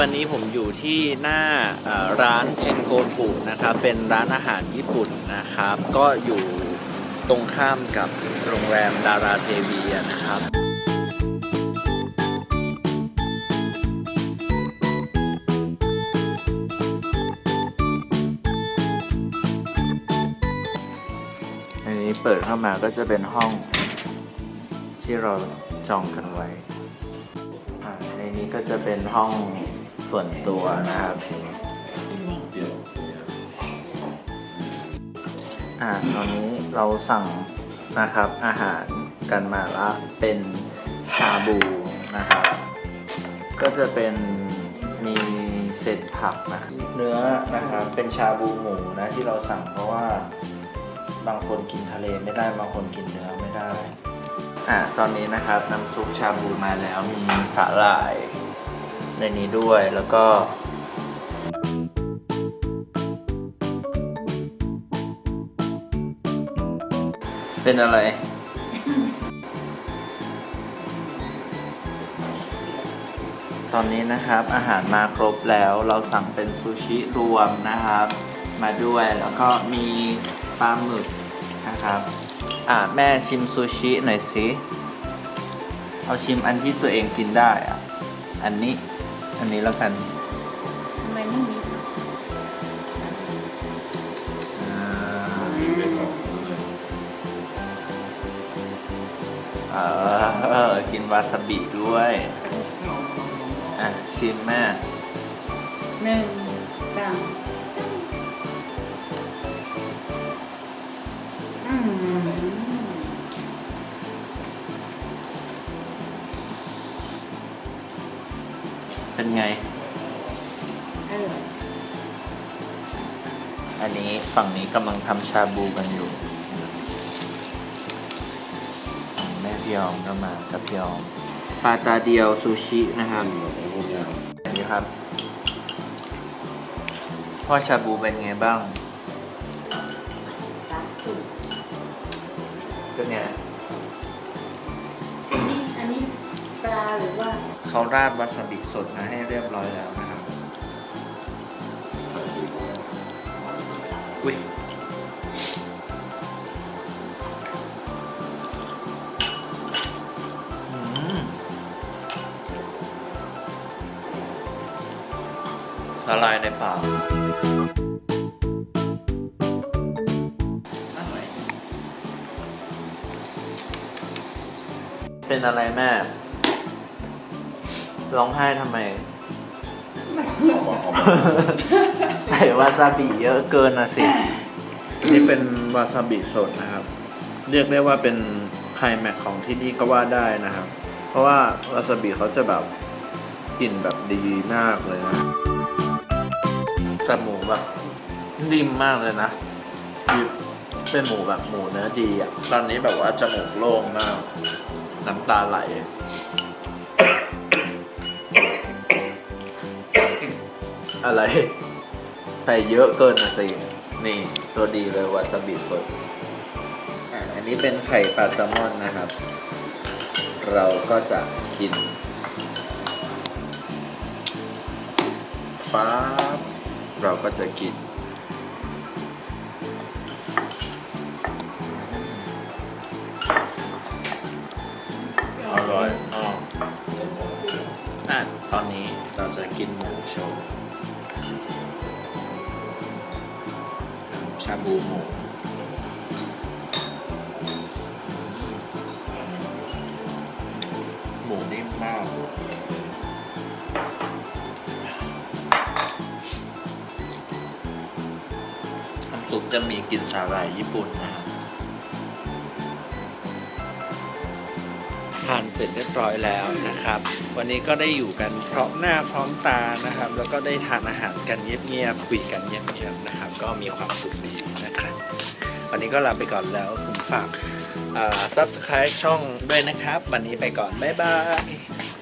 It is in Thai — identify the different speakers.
Speaker 1: วันนี้ผมอยู่ที่หน้าร้านเทนโกนปุนะครับ เป็นร้านอาหารญี่ปุ่นนะครับ ก็อยู่ตรงข้ามกับโรงแรมดาราเทวีนะครับอันนี้เปิดเข้ามาก็จะเป็นห้องที่เราจองกันไว้ในนี้ก็จะเป็นห้อง ส่วนตัวนะครับอ่าตอนนี้เราสั่งนะครับอาหารกันมาละเป็นชาบูนะครับก็จะเป็นมีเศษผักนะเนื้อนะครับเป็นชาบูหมูนะที่เราสั่งเพราะว่าบางคนกินทะเลไม่ได้บางคนกินเนื้อไม่ได้อ่าตอนนี้นะครับน้ำซุปชาบูมาแล้วมีสาหร่าย ในนี้ด้วยแล้วก็เป็นอะไร ตอนนี้นะครับอาหารมาครบแล้วเราสั่งเป็นซูชิรวมนะครับ มาด้วยแล้วก็มีปลาหมึกนะครับ อ่าแม่ชิมซูชิหน่อยสิ เอาชิมอันที่ตัวเองกินได้อะ อันนี้ อันนี้แล้วกัน
Speaker 2: ทำไมไม่มี
Speaker 1: อ่าเออกินวาซาบิด้วยอะชิมแม่
Speaker 2: หนึ่งสอง
Speaker 1: เป็นไง
Speaker 2: อร่อย
Speaker 1: อันนี้ฝั่งนี้กำลังทำชาบูกันอยู่ แม่พี่ยอมก็มากับพี่ยอมปลาตาเดียวซูชินะครับอันนี้ครับ พ่อชาบูเป็นไงบ้าง
Speaker 2: ปลาตุ่
Speaker 1: ก็เนี่ย
Speaker 2: อันนี้อันนี้ปลาหรือว่า
Speaker 1: เขาราดวาซาบิสดมาให้เรียบร้อยแล้วนะครับ อุ้ยละลายในปากเป็นอะไรแม่ ร้องไห้ทำไม ใส่วาซาบิเยอะเกินนะสิ นี่เป็นวาซาบิสดนะครับ เรียกได้ว่าเป็นไคลแม็กซ์ของที่นี่ก็ว่าได้นะครับ เพราะว่าวาซาบิเขาจะแบบกลิ่นแบบดีมากเลยนะแต่หมูแบบนิ่มมากเลยนะคือเป็นหมูแบบหมูเนื้อดีอะ ตอนนี้แบบว่าจมูกโล่งมาก น้ำตาไหล อะไร ใส่เยอะเกินนะสินี่ ตัวดีเลยวาซาบิสดอะอันนี้เป็นไข่ปลาแซลมอนนะครับ เราก็จะกินฟ้าบเราก็จะกินอร่อยมากอะตอนนี้เราจะกินหมูโชว์ ชาบูหมูหมูนิ่มมากน้ำซุปจะมีกลิ่นสาหร่ายญี่ปุ่นนะ ทานเสร็จเรียบร้อยแล้วนะครับ วันนี้ก็ได้อยู่กันพร้อมหน้าพร้อมตานะครับ แล้วก็ได้ทานอาหารกันเงียบๆคุยกันเงียบๆนะครับ ก็มีความสุขดีนะครับ วันนี้ก็ลาไปก่อนแล้วผมฝากอ่า subscribe ช่องด้วยนะครับ วันนี้ไปก่อน บ๊ายบาย